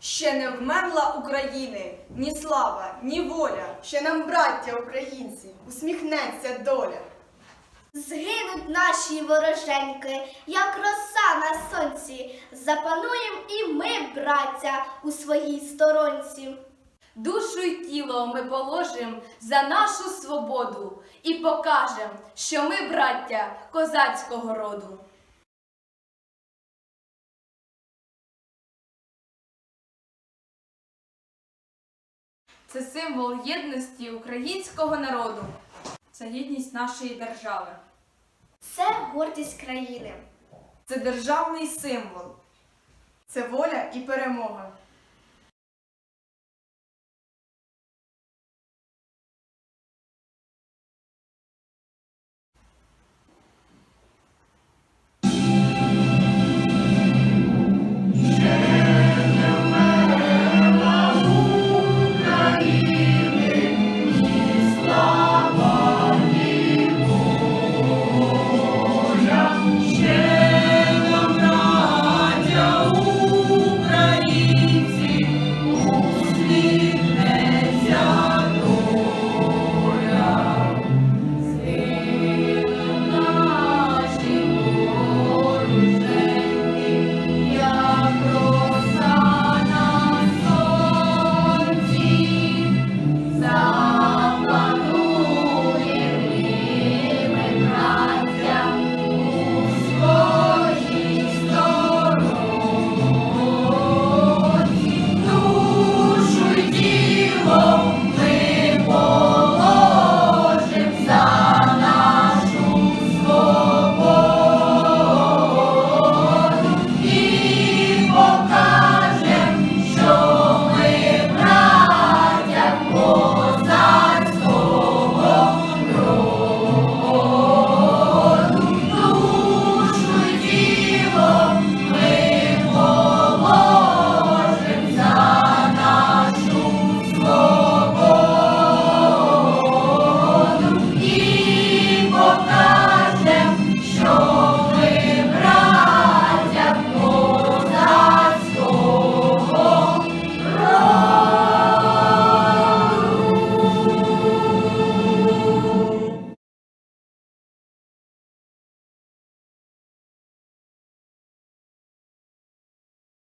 Ще не вмерла України ні слава, ні воля. Ще нам, браття українці, усміхнеться доля. Згинуть наші вороженьки, як роса на сонці. Запануєм і ми, браття, у своїй сторонці. Душу й тіло ми положим за нашу свободу і покажем, що ми браття козацького роду. Це символ єдності українського народу. Це гідність нашої держави. Це гордість країни. Це державний символ. Це воля і перемога.